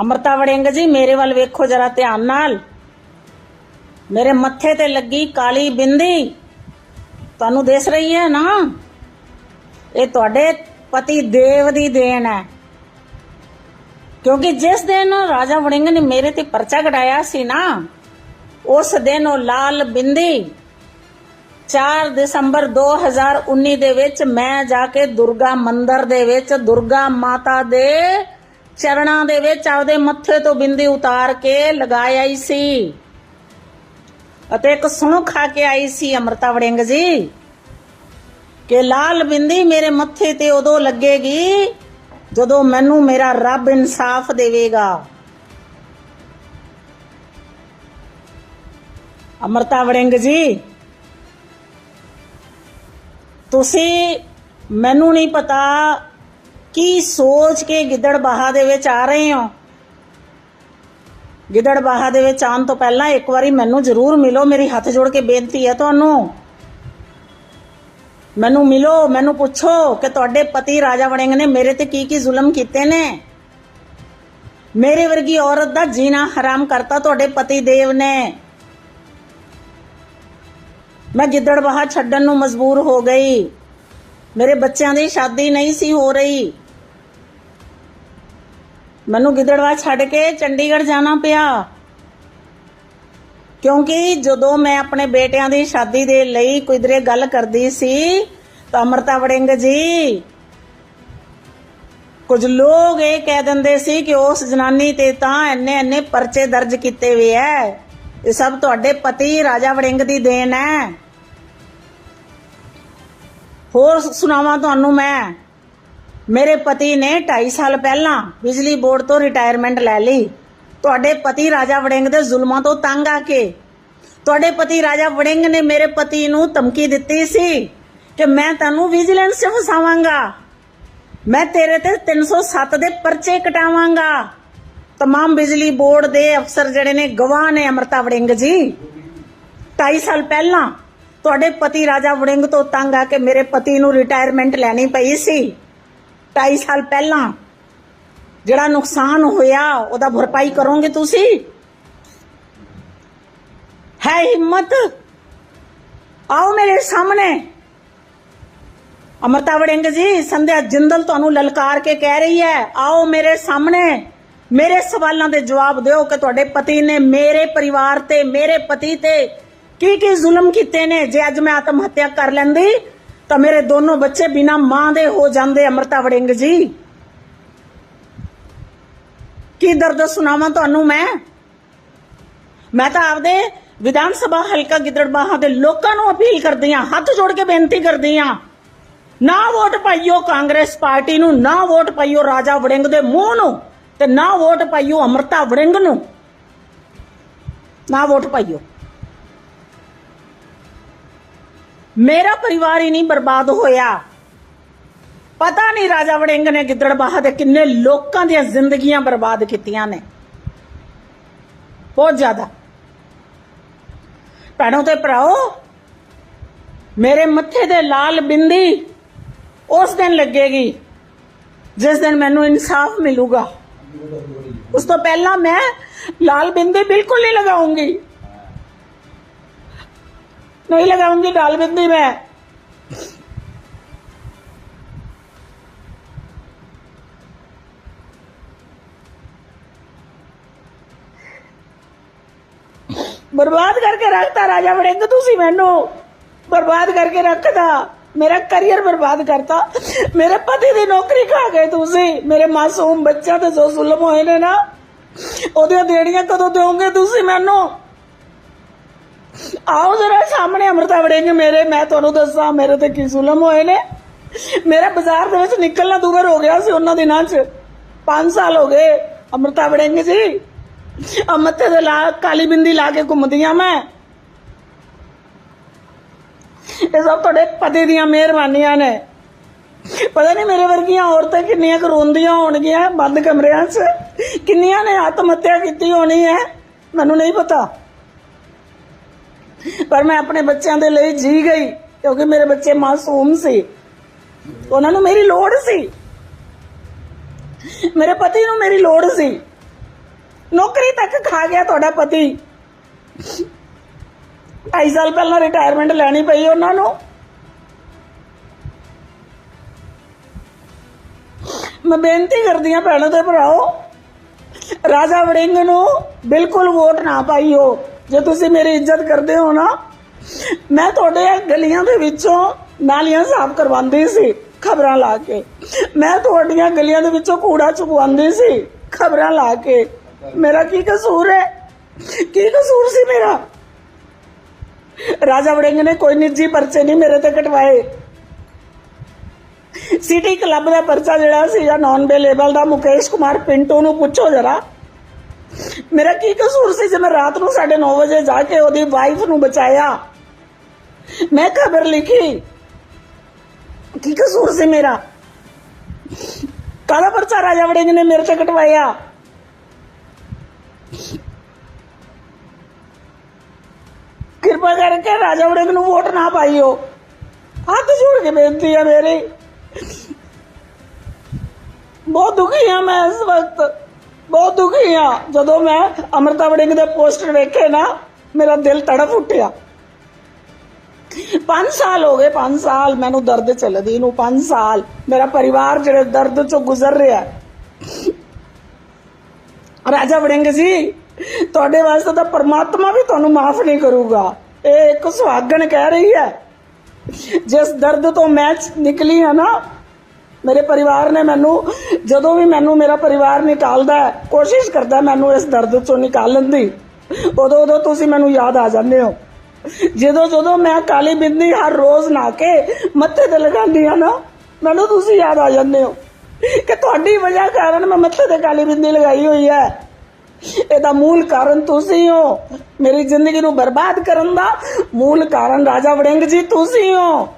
ਅਮਰਤਾ ਵੜਿੰਗ ਜੀ, ਮੇਰੇ ਵੱਲ ਵੇਖੋ ਜਰਾ ਧਿਆਨ ਨਾਲ। ਮੇਰੇ ਮੱਥੇ ਤੇ ਲੱਗੀ ਕਾਲੀ ਬਿੰਦੀ। ਤੁਹਾਨੂੰ ਦਿਸ ਰਹੀ ਹੈ ਨਾ? ਇਹ ਤੁਹਾਡੇ ਪਤੀ ਦੇਵ ਦੀ ਦੇਣ ਹੈ। ਕਿਉਂਕਿ ਜਿਸ ਦਿਨ ਰਾਜਾ ਵੜਿੰਗ ਨੇ ਮੇਰੇ ਤੇ ਪਰਚਾ ਕਢਾਇਆ ਸੀ ਨਾ, ਉਸ ਦਿਨ ਉਹ ਲਾਲ ਬਿੰਦੀ 4 ਦਸੰਬਰ 2019 ਦੇ ਵਿੱਚ ਮੈਂ ਜਾ ਕੇ ਦੁਰਗਾ ਮੰਦਿਰ ਦੇ ਵਿੱਚ ਦੁਰਗਾ ਮਾਤਾ ਦੇ ਚਰਣਾ ਦੇ ਵਿੱਚ ਆਪਦੇ ਮੱਥੇ ਤੋਂ ਬਿੰਦੀ ਉਤਾਰ ਕੇ ਲਗਾਈ ਆਈ ਸੀ। ਅਤੇ ਇੱਕ ਸੁਣ ਖਾ ਕੇ ਆਈ ਸੀ ਅਮਰਤਾ ਵੜਿੰਗ ਜੀ। ਕਿ ਲਾਲ ਬਿੰਦੀ ਮੇਰੇ ਮੱਥੇ ਤੇ ਉਦੋਂ ਲੱਗੇਗੀ ਜਦੋਂ ਮੈਨੂੰ ਮੇਰਾ ਰੱਬ ਇਨਸਾਫ ਦੇਵੇਗਾ। ਅਮਰਤਾ ਵੜਿੰਗ ਜੀ, ਤੁਸੀਂ ਮੈਨੂੰ ਨਹੀਂ ਪਤਾ ਕੀ ਸੋਚ ਕੇ ਗਿੱਦੜ ਗਿੱਦੜਬਾਹਾ ਦੇ ਵਿੱਚ ਆ ਰਹੇ ਹੋ? ਗਿੱਦੜ ਗਿੱਦੜਬਾਹਾ ਦੇ ਵਿੱਚ ਆਉਣ ਤੋਂ ਪਹਿਲਾਂ ਇੱਕ ਵਾਰੀ ਮੈਨੂੰ ਜ਼ਰੂਰ ਮਿਲੋ, ਮੇਰੀ ਹੱਥ ਜੋੜ ਕੇ ਬੇਨਤੀ ਹੈ ਤੁਹਾਨੂੰ। ਮੈਨੂੰ ਮਿਲੋ, ਮੈਨੂੰ ਪੁੱਛੋ ਕਿ ਤੁਹਾਡੇ ਪਤੀ ਰਾਜਾ ਵੜਿੰਗ ਨੇ ਮੇਰੇ ਤੇ ਕੀ ਕੀ ਜ਼ੁਲਮ ਕੀਤੇ ਨੇ। ਮੇਰੇ ਵਰਗੀ ਔਰਤ ਦਾ ਜੀਣਾ ਹਰਾਮ ਕਰਤਾ ਤੁਹਾਡੇ ਪਤੀ ਦੇਵ ਨੇ। ਮੈਂ ਗਿੱਦੜ ਗਿੱਦੜਬਾਹਾ ਛੱਡਣ ਨੂੰ ਮਜਬੂਰ ਹੋ ਗਈ। ਮੇਰੇ ਬੱਚਿਆਂ ਦੀ ਸ਼ਾਦੀ ਨਹੀਂ ਸੀ ਹੋ ਰਹੀ। ਮੈਨੂੰ ਗਿੱਦੜਵਾ ਛੱਡ ਕੇ ਚੰਡੀਗੜ੍ਹ ਜਾਣਾ ਪਿਆ। ਕਿਉਂਕਿ ਜਦੋਂ ਮੈਂ ਆਪਣੇ ਬੇਟਿਆਂ ਦੀ ਸ਼ਾਦੀ ਦੇ ਲਈ ਕਿਧਰੇ ਗੱਲ ਕਰਦੀ ਸੀ ਤਾਂ ਅਮਰਤਾ ਵੜਿੰਗ ਜੀ, ਕੁਝ ਲੋਕ ਇਹ ਕਹਿ ਦਿੰਦੇ ਸੀ ਕਿ ਉਸ ਜਨਾਨੀ ਤੇ ਤਾਂ ਇੰਨੇ ਇੰਨੇ ਪਰਚੇ ਦਰਜ ਕੀਤੇ ਹੋਏ ਐ। ਇਹ ਸਭ ਤੁਹਾਡੇ ਪਤੀ ਰਾਜਾ ਵੜਿੰਗ ਦੀ ਦੇਣ ਹੈ ਹੋਰ ਸੁਣਾਵਾਂ ਤੁਹਾਨੂੰ ਮੈਂ? ਮੇਰੇ ਪਤੀ ਨੇ 2.5 ਸਾਲ ਪਹਿਲਾਂ ਬਿਜਲੀ ਬੋਰਡ ਤੋਂ ਰਿਟਾਇਰਮੈਂਟ ਲੈ ਲਈ ਤੁਹਾਡੇ ਪਤੀ ਰਾਜਾ ਵੜਿੰਗ ਦੇ ਜ਼ੁਲਮਾਂ ਤੋਂ ਤੰਗ ਆ ਕੇ ਤੁਹਾਡੇ ਪਤੀ ਰਾਜਾ ਵੜਿੰਗ ਨੇ ਮੇਰੇ ਪਤੀ ਨੂੰ ਧਮਕੀ ਦਿੱਤੀ ਸੀ ਕਿ ਮੈਂ ਤੈਨੂੰ ਵਿਜੀਲੈਂਸ 'ਚ ਫਸਾਵਾਂਗਾ ਮੈਂ ਤੇਰੇ ਤੇ 307 ਦੇ ਪਰਚੇ ਕਟਾਵਾਂਗਾ तमाम ਬਿਜਲੀ ਬੋਰਡ ਦੇ ਅਫਸਰ ਜਿਹੜੇ ਨੇ ਗਵਾਹ ਨੇ ਅਮਰਤਾ ਵੜਿੰਗ ਜੀ 2.5 ਸਾਲ ਪਹਿਲਾਂ ਤੁਹਾਡੇ ਪਤੀ ਰਾਜਾ ਵੜਿੰਗ ਤੋਂ ਤੰਗ ਆ ਕੇ ਮੇਰੇ ਪਤੀ ਨੂੰ ਰਿਟਾਇਰਮੈਂਟ ਲੈਣੀ ਪਈ ਸੀ 2.5 ਸਾਲ ਪਹਿਲਾਂ ਜਿਹੜਾ ਨੁਕਸਾਨ ਹੋਇਆ, ਉਹਦਾ ਭਰਪਾਈ ਕਰੋਗੇ ਤੁਸੀਂ? ਹੈ ਹਿੰਮਤ? ਆਓ ਮੇਰੇ ਸਾਹਮਣੇ। ਅਮਰਤਾ ਵੜਿੰਗ ਜੀ, ਸੰਧਿਆ ਜਿੰਦਲ ਤੁਹਾਨੂੰ ਲਲਕਾਰ ਕੇ ਕਹਿ ਰਹੀ ਹੈ। ਆਓ ਮੇਰੇ ਸਾਹਮਣੇ। ਮੇਰੇ ਸਵਾਲਾਂ ਦੇ ਜਵਾਬ ਦਿਓ ਕਿ ਤੁਹਾਡੇ ਪਤੀ ਨੇ ਮੇਰੇ ਪਰਿਵਾਰ ਤੇ, ਮੇਰੇ ਪਤੀ ਤੇ ਕੀ ਕੀ ਜ਼ੁਲਮ ਕੀਤੇ ਨੇ? ਜੇ ਅੱਜ ਮੈਂ ਆਤਮ ਹੱਤਿਆ ਕਰ ਲੈਂਦੀ ਤਾਂ ਮੇਰੇ ਦੋਨੋਂ ਬੱਚੇ ਬਿਨਾ ਮਾਂ ਦੇ ਹੋ ਜਾਂਦੇ, ਅਮਰਤਾ ਵੜਿੰਗ ਜੀ। ਕੀ ਦਰਦ ਸੁਣਾਵਾਂ ਤੁਹਾਨੂੰ ਮੈਂ? ਮੈਂ ਤਾਂ ਆਪਦੇ ਵਿਧਾਨ ਸਭਾ ਹਲਕਾ ਗਿੱਦੜਬਾਹਾ ਦੇ ਲੋਕਾਂ ਨੂੰ ਅਪੀਲ ਕਰਦੀ ਹਾਂ, ਹੱਥ ਜੋੜ ਕੇ ਬੇਨਤੀ ਕਰਦੀ ਹਾਂ, ਨਾ ਵੋਟ ਪਾਈਓ ਕਾਂਗਰਸ ਪਾਰਟੀ ਨੂੰ, ਨਾ ਵੋਟ ਪਾਈਓ ਰਾਜਾ ਵੜਿੰਗ ਦੇ ਮੂੰਹ ਨੂੰ ਤੇ ਨਾ ਵੋਟ ਪਾਈਓ ਅਮਰਤਾ ਵੜਿੰਗ ਨੂੰ। ਨਾ ਵੋਟ ਪਾਈਓ। ਮੇਰਾ ਪਰਿਵਾਰ ਹੀ ਨਹੀਂ ਬਰਬਾਦ ਹੋਇਆ। ਪਤਾ ਨਹੀਂ ਰਾਜਾ ਵੜਿੰਗ ਨੇ ਗਿੱਦੜਬਾਹਾ ਦੇ ਕਿੰਨੇ ਲੋਕਾਂ ਦੀਆਂ ਜ਼ਿੰਦਗੀਆਂ ਬਰਬਾਦ ਕੀਤੀਆਂ ਨੇ। ਬਹੁਤ ਜ਼ਿਆਦਾ। ਭੈਣੋ ਤੇ ਭਰਾਓ, ਮੇਰੇ ਮੱਥੇ ਤੇ ਲਾਲ ਬਿੰਦੀ ਉਸ ਦਿਨ ਲੱਗੇਗੀ, ਜਿਸ ਦਿਨ ਮੈਨੂੰ ਇਨਸਾਫ ਮਿਲੂਗਾ। ਉਸ ਤੋਂ ਪਹਿਲਾਂ ਮੈਂ ਲਾਲ ਬਿੰਦੀ ਬਿਲਕੁਲ ਨਹੀਂ ਲਗਾਉਂਗੀ। नहीं लगाऊंगी डाल बिंदी मैं ਬਰਬਾਦ ਕਰਕੇ ਰੱਖਤਾ ਰਾਜਾ ਵੜਿੰਗ ਤੁਸੀਂ ਮੈਨੂੰ ਬਰਬਾਦ ਕਰਕੇ ਰੱਖਦਾ ਮੇਰਾ ਕੈਰੀਅਰ ਬਰਬਾਦ ਕਰਤਾ ਮੇਰੇ ਪਤੀ ਦੀ ਨੌਕਰੀ ਖਾ ਗਏ ਤੁਸੀਂ ਮੇਰੇ ਮਾਸੂਮ ਬੱਚਿਆਂ ਤੇ ਜੋ ਜ਼ੁਲਮ ਹੋਏ ਨੇ ਨਾ ਉਹਦੀਆਂ ਦੇਣੀਆਂ ਕਦੋਂ ਦਿਓਗੇ ਤੁਸੀਂ ਮੈਨੂੰ ਆਓ ਜਰਾ ਸਾਹਮਣੇ ਅਮਰਤਾ ਵੜੇਂਗੇ ਮੇਰੇ, ਮੈਂ ਤੁਹਾਨੂੰ ਦੱਸਾਂ, ਮੇਰੇ ਤੇ ਕੀ ਜ਼ੁਲਮ ਹੋਏ ਨੇ। ਮੇਰਾ ਬਾਜ਼ਾਰ ਦੇ ਵਿੱਚ ਨਿਕਲਣਾ ਦੂਰ ਹੋ ਗਿਆ ਸੀ ਉਹਨਾਂ ਦਿਨਾਂ 'ਚ। 5 ਸਾਲ ਹੋ ਗਏ ਅਮਰਤਾ ਵੜੇਂਗੇ ਜੀ। ਆ ਮੱਥੇ ਲਾ, ਕਾਲੀ ਬਿੰਦੀ ਲਾ ਕੇ ਘੁੰਮਦੀਆਂ ਮੈਂ। ਇਹ ਸਭ ਤੁਹਾਡੇ ਪਤੀ ਦੀਆਂ ਮਿਹਰਬਾਨੀਆਂ ਨੇ। ਪਤਾ ਨਹੀਂ ਮੇਰੇ ਵਰਗੀਆਂ ਔਰਤਾਂ ਕਿੰਨੀਆਂ ਕੁ ਹੋਣਗੀਆਂ ਬੰਦ ਕਮਰਿਆਂ 'ਚ। ਕਿੰਨੀਆਂ ਨੇ ਆਤਮ ਹੱਤਿਆ ਕੀਤੀ ਹੋਣੀ ਹੈ, ਮੈਨੂੰ ਨਹੀਂ ਪਤਾ। ਪਰ ਮੈਂ ਆਪਣੇ ਬੱਚਿਆਂ ਦੇ ਲਈ ਜੀ ਗਈ, ਕਿਉਂਕਿ ਮੇਰੇ ਬੱਚੇ ਮਾਸੂਮ ਸੀ। ਉਹਨਾਂ ਨੂੰ ਮੇਰੀ ਲੋੜ ਸੀ। ਮੇਰੇ ਪਤੀ ਨੂੰ ਮੇਰੀ ਲੋੜ ਸੀ। ਨੌਕਰੀ ਤੱਕ ਖਾ ਗਿਆ ਤੁਹਾਡਾ ਪਤੀ। 2.5 ਸਾਲ ਪਹਿਲਾਂ ਰਿਟਾਇਰਮੈਂਟ ਲੈਣੀ ਪਈ ਉਹਨਾਂ ਨੂੰ। ਮੈਂ ਬੇਨਤੀ ਕਰਦੀ ਹਾਂ ਭੈਣੋ ਤੇ ਭਰਾਓ, ਰਾਜਾ ਵੜਿੰਗ ਨੂੰ ਬਿਲਕੁਲ ਵੋਟ ਨਾ ਪਾਈਓ। ਜੇ ਤੁਸੀਂ ਮੇਰੀ ਇੱਜ਼ਤ ਕਰਦੇ ਹੋ ਨਾ, ਮੈਂ ਤੁਹਾਡੇ ਗਲੀਆਂ ਦੇ ਵਿੱਚੋਂ ਨਾਲੀਆਂ ਸਾਫ਼ ਕਰਵਾਉਂਦੀ ਸੀ, ਖਬਰਾਂ ਲਾ ਕੇ। ਮੈਂ ਤੁਹਾਡੀਆਂ ਗਲੀਆਂ ਦੇ ਵਿੱਚੋਂ ਕੂੜਾ ਚੁਕਵਾਉਂਦੀ ਸੀ, ਖਬਰਾਂ ਲਾ ਕੇ। ਮੇਰਾ ਕੀ ਕਸੂਰ ਹੈ? ਕੀ ਕਸੂਰ ਸੀ ਮੇਰਾ? ਰਾਜਾ ਵੜਿੰਗ ਨੇ ਕੋਈ ਨਿੱਜੀ ਪਰਚੇ ਨਹੀਂ ਮੇਰੇ ਤੇ ਕਟਵਾਏ। ਸਿਟੀ ਕਲੱਬ ਦਾ ਪਰਚਾ ਜਿਹੜਾ ਸੀਗਾ ਨਾਨ ਅਵੇਲੇਬਲ ਦਾ, ਮੁਕੇਸ਼ ਕੁਮਾਰ ਪਿੰਟੂ ਨੂੰ ਪੁੱਛੋ ਜਰਾ। ਮੇਰਾ ਕੀ ਕਸੂਰ ਸੀ ਜੇ ਮੈਂ ਰਾਤ ਨੂੰ 9:30 ਵਜੇ ਜਾ ਕੇ ਉਹਦੀ ਵਾਈਫ ਨੂੰ ਬਚਾਇਆ? ਮੈਂ ਖਬਰ ਲਿਖੀ। ਕੀ ਕਸੂਰ ਸੀ ਮੇਰਾ? ਕਾਲਾ ਪਰਚਾ ਰਾਜਾ ਵੜਿੰਗ ਨੇ ਮੇਰੇ ਤੇ ਕਟਵਾਇਆ? ਕਿਰਪਾ ਕਰਕੇ ਰਾਜਾ ਵੜਿੰਗ ਨੂੰ ਵੋਟ ਨਾ ਪਾਈਓ। ਹੱਥ ਜੋੜ ਕੇ ਬੇਨਤੀ ਹੈ ਮੇਰੀ। ਬਹੁਤ ਦੁਖੀ ਹਾਂ ਮੈਂ ਇਸ ਵਕਤ। ਬਹੁਤ ਦੁਖੀ ਜਦੋਂ ਮੈਂ ਅਮਰਤਾ ਵੜਿੰਗ ਦੇ ਪੋਸਟਰ ਵੇਖੇ ਨਾ, ਮੇਰਾ ਦਿਲ ਤੜਫ ਉੱਠਿਆ। 5 ਸਾਲ ਹੋ ਗਏ 5 ਸਾਲ ਮੈਨੂੰ ਦਰਦ ਚੱਲਦੀ ਨੂੰ 5 ਸਾਲ ਮੇਰਾ ਪਰਿਵਾਰ ਜਿਹੜੇ ਦਰਦ ਚੋਂ ਗੁਜ਼ਰ ਰਿਹਾ। ਰਾਜਾ ਵੜਿੰਗ ਜੀ, ਤੁਹਾਡੇ ਵਾਸਤੇ ਤਾਂ ਪਰਮਾਤਮਾ ਵੀ ਤੁਹਾਨੂੰ ਮਾਫ ਨਹੀਂ ਕਰੂਗਾ। ਇਹ ਇੱਕ ਸੁਹਾਗਣ ਕਹਿ ਰਹੀ ਹੈ। ਜਿਸ ਦਰਦ ਤੋਂ ਮੈਂ ਨਿਕਲੀ ਹਾਂ ਨਾ ਮੇਰੇ ਪਰਿਵਾਰ ਨੇ ਮੈਨੂੰ, ਜਦੋਂ ਵੀ ਮੈਨੂੰ ਮੇਰਾ ਪਰਿਵਾਰ ਨਿਕਾਲਦਾ ਹੈ, ਕੋਸ਼ਿਸ਼ ਕਰਦਾ ਮੈਨੂੰ ਇਸ ਦਰਦ ਤੋਂ ਨਿਕਾਲਣ ਦੀ। ਉਦੋਂ ਉਦੋਂ ਤੁਸੀਂ ਮੈਨੂੰ ਯਾਦ ਆ ਜਾਂਦੇ ਹੋ। ਜਦੋਂ ਜਦੋਂ ਮੈਂ ਕਾਲੀ ਬਿੰਦੀ ਹਰ ਰੋਜ਼ ਨਾ ਕੇ ਮੱਥੇ ਤੇ ਲਗਾਉਂਦੀ ਹਾਂ ਨਾ, ਮੈਨੂੰ ਤੁਸੀਂ ਯਾਦ ਆ ਜਾਂਦੇ ਹੋ ਕਿ ਤੁਹਾਡੀ ਵਜ੍ਹਾ ਕਾਰਨ ਮੈਂ ਮੱਥੇ ਤੇ ਕਾਲੀ ਬਿੰਦੀ ਲਗਾਈ ਹੋਈ ਹੈ। ਇਹਦਾ ਮੂਲ ਕਾਰਨ ਤੁਸੀਂ ਹੋ। ਮੇਰੀ ਜ਼ਿੰਦਗੀ ਨੂੰ ਬਰਬਾਦ ਕਰਨ ਦਾ ਮੂਲ ਕਾਰਨ ਰਾਜਾ ਵੜਿੰਗ ਜੀ, ਤੁਸੀਂ ਹੋ।